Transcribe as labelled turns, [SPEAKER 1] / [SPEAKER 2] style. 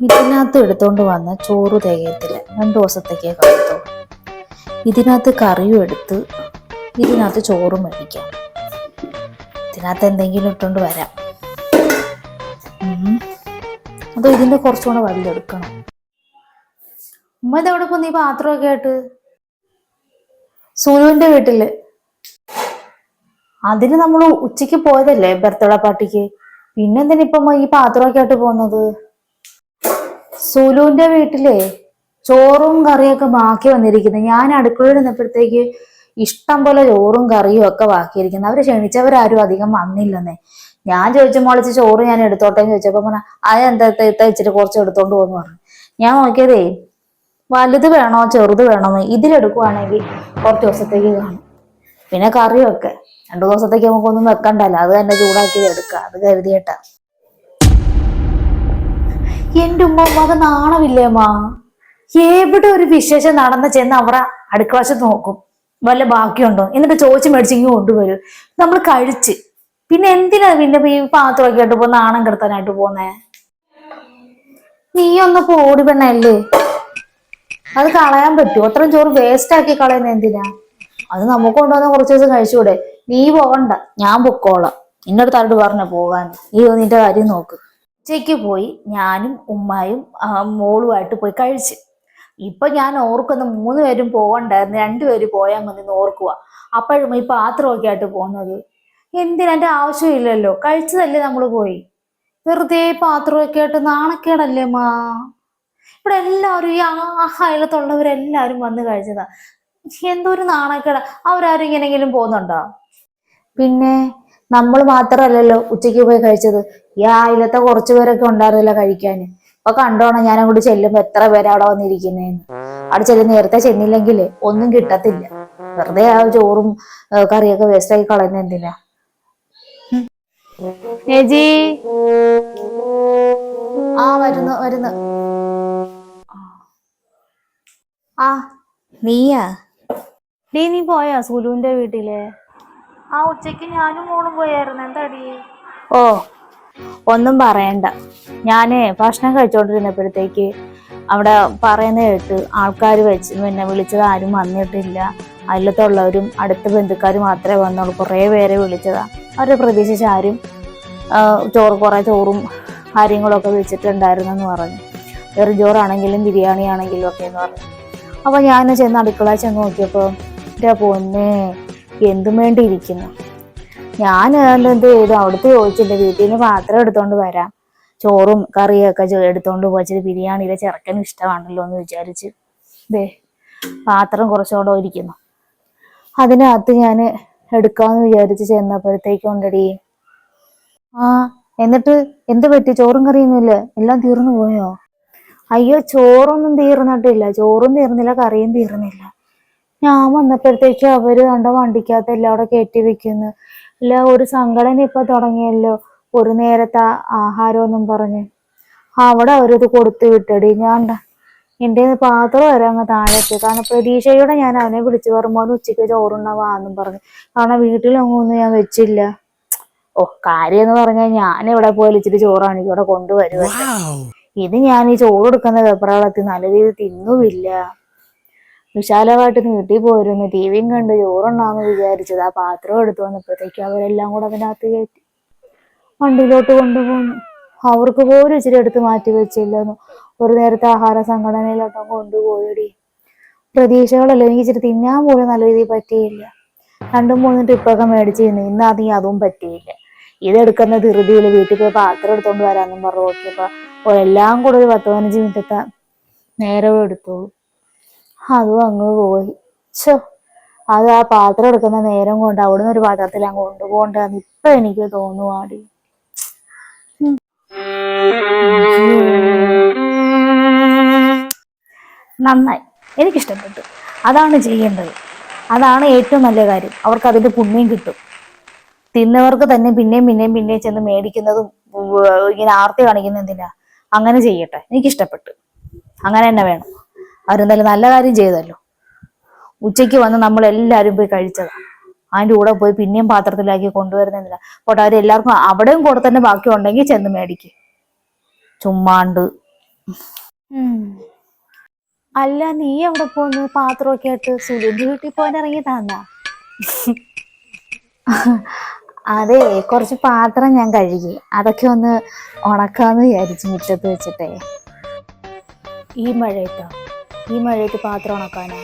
[SPEAKER 1] ഇതിനകത്ത് എടുത്തോണ്ട് വന്ന ചോറ് തികയത്തില്ല രണ്ടു ദിവസത്തേക്കേ കഴിയത്തുള്ളൂ ഇതിനകത്ത് കറിയും എടുത്ത് ഇതിനകത്ത് ചോറും മേടിക്കാം. ഇതിനകത്ത് എന്തെങ്കിലും ഇട്ടുകൊണ്ട് വരാം. അതോ ഇതിന്റെ കുറച്ചുകൂടെ വലുതെടുക്കണം ഉമ്മ ഇതെവിടെ പോയി? പാത്രമൊക്കെ ആയിട്ട്. സൂര്യന്റെ വീട്ടിൽ. അതിന് നമ്മൾ ഉച്ചയ്ക്ക് പോയതല്ലേ ബർത്ത്ഡേ പാർട്ടിക്ക്? പിന്നെന്തിനാ ഈ പാത്രമൊക്കെ ആയിട്ട് പോകുന്നത്? സുലുവിന്റെ വീട്ടിലെ ചോറും കറിയൊക്കെ ബാക്കി വന്നിരിക്കുന്നത് ഞാൻ അടുക്കളയിൽ നിന്നപ്പോഴത്തേക്ക് ഇഷ്ടം പോലെ ചോറും കറിയും ഒക്കെ ബാക്കിയിരിക്കുന്നത് അവർ ക്ഷണിച്ചവരാരും അധികം വന്നില്ലെന്നേ. ഞാൻ ചോദിച്ച മോളിച്ച് ചോറ് ഞാൻ എടുത്തോട്ടെ? എന്ന് ചോദിച്ചപ്പോ പറഞ്ഞ അതെന്താ ഇത്ത ഇച്ചിരി കുറച്ച് എടുത്തോണ്ട് പോകുന്നു പറഞ്ഞു. ഞാൻ നോക്കിയതേ വലുത് വേണോ ചെറുത് വേണോ ഇതിലെടുക്കുവാണെങ്കിൽ കുറച്ച് ദിവസത്തേക്ക് കാണും. പിന്നെ കറിയൊക്കെ. രണ്ടു ദിവസത്തേക്ക് നമുക്കൊന്നും വെക്കണ്ടല്ലോ. അത് തന്നെ ചൂടാക്കി എടുക്കുക. അത് കരുതിയിട്ടാ. എന്റെ ഉമ്മ അത് അമ്മ എവിടെ ഒരു വിശേഷം നടന്ന് ചെന്ന് അവരെ അടുക്കളവശത്ത് നോക്കും. വല്ല ബാക്കിയുണ്ടോ? എന്നിട്ട് ചോദിച്ച് മേടിച്ച് ഇങ്ങ് കൊണ്ടുവരും. നമ്മൾ കഴിച്ച്. പിന്നെ എന്തിനാ പിന്നെ ഈ പാത്രമൊക്കെ ആയിട്ട് പോ നാണം കിടത്താനായിട്ട് പോന്നേ നീ ഒന്ന് പോടി പെണ്ണല്ലേ അത് കളയാൻ പറ്റുമോ അത്രയും ചോറ് വേസ്റ്റ് ആക്കി കളയുന്ന എന്തിനാ? അത് നമുക്ക് കൊണ്ടുവന്ന കുറച്ച് ദിവസം കഴിച്ചുകൂടെ? നീ പോകണ്ട. ഞാൻ പൊക്കോളാം. നിന്റെ അടുത്തായിട്ട് പറഞ്ഞ പോകാൻ. നീ നിന്റെ കാര്യം നോക്ക്. ഉച്ചയ്ക്ക് പോയി ഞാനും ഉമ്മായും മോളുമായിട്ട് പോയി കഴിച്ച്. ഇപ്പൊ ഞാൻ ഓർക്കുന്ന മൂന്ന് പേരും പോകണ്ടായിരുന്നു രണ്ടുപേരും പോയാൽ മതി എന്ന് ഓർക്കുക അപ്പോഴും ഈ പാത്രമൊക്കെ ആയിട്ട് പോകുന്നത്. എന്തിനെ ആവശ്യമില്ലല്ലോ? കഴിച്ചതല്ലേ നമ്മൾ പോയി? വെറുതെ പാത്രമൊക്കെ ആയിട്ട് നാണക്കേടല്ലേ മാ? ഇവിടെ എല്ലാവരും ഈ ആഹായത്തുള്ളവരെല്ലാവരും വന്ന് കഴിച്ചതാ. എന്തോ ഒരു നാണക്കേട. അവരാരും ഇങ്ങനെങ്കിലും പോകുന്നുണ്ടോ? പിന്നെ നമ്മൾ മാത്രമല്ലല്ലോ ഉച്ചയ്ക്ക് പോയി കഴിച്ചത്. ഈ ആയിലത്തെ കുറച്ചു പേരൊക്കെ ഉണ്ടായിരുന്നില്ല കഴിക്കാന് അപ്പൊ കണ്ടോണം ഞാൻ അങ്ങോട്ട് ചെല്ലുമ്പോ എത്ര പേര് അവിടെ വന്നിരിക്കുന്നേന്ന്. അവിടെ ചെല്ലും നേരത്തെ ചെന്നില്ലെങ്കിൽ ഒന്നും കിട്ടത്തില്ല. വെറുതെ ആ ചോറും കറിയൊക്കെ വേസ്റ്റ് ആക്കി കളയുന്ന എന്തിനാ? ആ വരുന്നു വരുന്നു. ആ. നീയാ? നീ നീ പോയാ സുലുവിന്റെ വീട്ടിൽ? ആ ഉച്ചയ്ക്ക് ഞാനും മോളും പോയായിരുന്നു. എന്താടി? ഓ ഒന്നും പറയണ്ട. ഞാനേ ഭക്ഷണം കഴിച്ചോണ്ടിരുന്നപ്പോഴത്തേക്ക് അവിടെ പറയുന്ന കേട്ട് ആൾക്കാർ വെച്ച് പിന്നെ വിളിച്ചത് ആരും വന്നിട്ടില്ല. അല്ലത്തുള്ളവരും അടുത്ത ബന്ധുക്കാർ മാത്രമേ വന്നുള്ളൂ. കുറേ പേരെ വിളിച്ചതാ. അവരെ പ്രതീക്ഷിച്ച് ആരും ചോറ് കുറേ ചോറും കാര്യങ്ങളൊക്കെ വെച്ചിട്ടുണ്ടായിരുന്നെന്ന് പറഞ്ഞു. വെറും ചോറാണെങ്കിലും ബിരിയാണി ആണെങ്കിലും ഒക്കെ എന്ന് പറഞ്ഞു. അപ്പോൾ ഞാൻ ചെന്ന് അടുക്കള ചെന്ന് നോക്കിയപ്പോ എന്റെ പൊന്നെ എന്തും വേണ്ടിയിരിക്കുന്നു. ഞാൻ എന്ത് ചെയ്തു അവിടുത്തെ ചോദിച്ചില്ല വീട്ടിൽ നിന്ന് പാത്രം എടുത്തോണ്ട് വരാം. ചോറും കറിയൊക്കെ എടുത്തോണ്ട് പോയിട്ട് ബിരിയാണിയിലെ ചെറുക്കനും ഇഷ്ടമാണല്ലോ എന്ന് വിചാരിച്ച്. ദേ പാത്രം കുറച്ചുകൂടെ ഇരിക്കുന്നു. അതിനകത്ത് ഞാൻ എടുക്കാന്ന് വിചാരിച്ച് ചെന്നപ്പോഴത്തേക്കും ഉണ്ടടി. ആ എന്നിട്ട് എന്ത് പറ്റി? ചോറും കറിയൊന്നുമില്ല എല്ലാം തീർന്നു പോയോ? അയ്യോ ചോറൊന്നും തീർന്നിട്ടില്ല. ചോറും തീർന്നില്ല കറിയും തീർന്നില്ല. ഞാൻ വന്നപ്പോഴത്തേക്ക് അവർ കണ്ട വണ്ടിക്കകത്ത് എല്ലാം അവിടെ കയറ്റി വെക്കുന്നു. അല്ല ഒരു സംഘടന ഇപ്പൊ തുടങ്ങിയല്ലോ. ഒരു നേരത്തെ ആഹാരമൊന്നും പറഞ്ഞ്. അവിടെ അവരത് കൊടുത്തു വിട്ടടി. ഞാൻ എന്റെ പാത്രം വരെ അങ്ങ് താഴെ എത്തി കാരണം പ്രതീക്ഷയോടെ ഞാൻ അവനെ വിളിച്ചു പറയുമ്പോൾ ഉച്ചയ്ക്ക് ചോറുണ്ടാവാന്നും പറഞ്ഞു. കാരണം വീട്ടിലൊന്നും ഞാൻ വെച്ചില്ല. ഓ കാര്യം എന്ന് പറഞ്ഞാൽ ഞാൻ ഇവിടെ പോലിച്ചിട്ട് ഇച്ചിരി ചോറാണ് ഇവിടെ കൊണ്ടുവരുന്നത് ഇത് ഞാൻ ഈ ചോറ് കൊടുക്കുന്ന വെപ്രാളത്തിൽ നല്ല രീതിയിൽ തിന്നുമില്ല. വിശാലമായിട്ട് നീട്ടി പോയിരുന്നു. ടി വിയും കണ്ട് ചോറുണ്ടാന്ന് വിചാരിച്ചത്. ആ പാത്രം എടുത്തു വന്നപ്പോഴത്തേക്ക് അവരെല്ലാം കൂടെ അതിനകത്ത് കയറ്റി വണ്ടിയിലോട്ട് കൊണ്ടുപോകുന്നു അവർക്ക് പോലും ഇച്ചിരി എടുത്ത് മാറ്റി വെച്ചില്ലെന്നു. ഒരു നേരത്തെ ആഹാര സംഘടനയിലോട്ടോ കൊണ്ടുപോയടി. പ്രതീക്ഷകളല്ലേ? എനിക്ക് ഇച്ചിരി തിന്നാൻ പോലും നല്ല രീതിയിൽ പറ്റിയില്ല. രണ്ടും മൂന്നും ട്രിപ്പൊക്കെ മേടിച്ച് തിന്നു ഇന്ന് അത് അതും പറ്റിയില്ല. ഇതെടുക്കുന്ന ധൃതിയിൽ വീട്ടിൽ പോയി പാത്രം എടുത്തോണ്ട് വരാന്നും പറഞ്ഞു നോക്കിയപ്പോ എല്ലാം കൂടെ ഒരു പത്ത് പതിനഞ്ച് മിനിറ്റത്തെ നേരവും എടുത്തോളൂ. അതും അങ്ങ് പോയി. ചോ അത് ആ പാത്രം എടുക്കുന്ന നേരം കൊണ്ട് അവിടുന്ന് ഒരു പാത്രത്തിൽ അങ്ങ് കൊണ്ടുപോകണ്ടെന്ന് ഇപ്പൊ എനിക്ക് തോന്നുവാടി. നന്നായി. എനിക്കിഷ്ടപ്പെട്ടു. അതാണ് ചെയ്യേണ്ടത്. അതാണ് ഏറ്റവും നല്ല കാര്യം. അവർക്ക് അതിന്റെ പുണ്യം കിട്ടും. തിന്നവർക്ക് തന്നെ പിന്നെയും പിന്നെയും പിന്നെയും ചെന്ന് മേടിക്കുന്നതും ഇങ്ങനെ ആർത്തി കാണിക്കുന്ന എന്തിനാ? അങ്ങനെ ചെയ്യട്ടെ. എനിക്കിഷ്ടപ്പെട്ടു. അങ്ങനെ തന്നെ വേണം. അവരെന്തായാലും നല്ല കാര്യം ചെയ്തല്ലോ. ഉച്ചയ്ക്ക് വന്ന് നമ്മൾ എല്ലാവരും പോയി കഴിച്ചതാ. അതിന്റെ കൂടെ പോയി പിന്നെയും പാത്രത്തിലാക്കി കൊണ്ടുവരുന്നില്ല പോട്ടെ പോട്ടെ അവരെല്ലാവർക്കും അവിടെയും കൂടെ തന്നെ ബാക്കി ഉണ്ടെങ്കിൽ ചെന്ന് മേടിക്ക്. ചുമ്മാണ്ട്. അല്ല നീ എവിടെ പോന്ന്? പാത്രമൊക്കെ ആയിട്ട് സുലിന്റെ വീട്ടിൽ പോകാൻ ഇറങ്ങിയതാന്നാ? അതെ കുറച്ച് പാത്രം ഞാൻ കഴുകി. അതൊക്കെ ഒന്ന് ഉണക്കാന്ന് വിചാരിച്ചു മുറ്റത്ത് വെച്ചിട്ടേ. ഈ മഴയത്തോ? ഈ മഴയത്ത് പാത്രം ഉണക്കാനാ?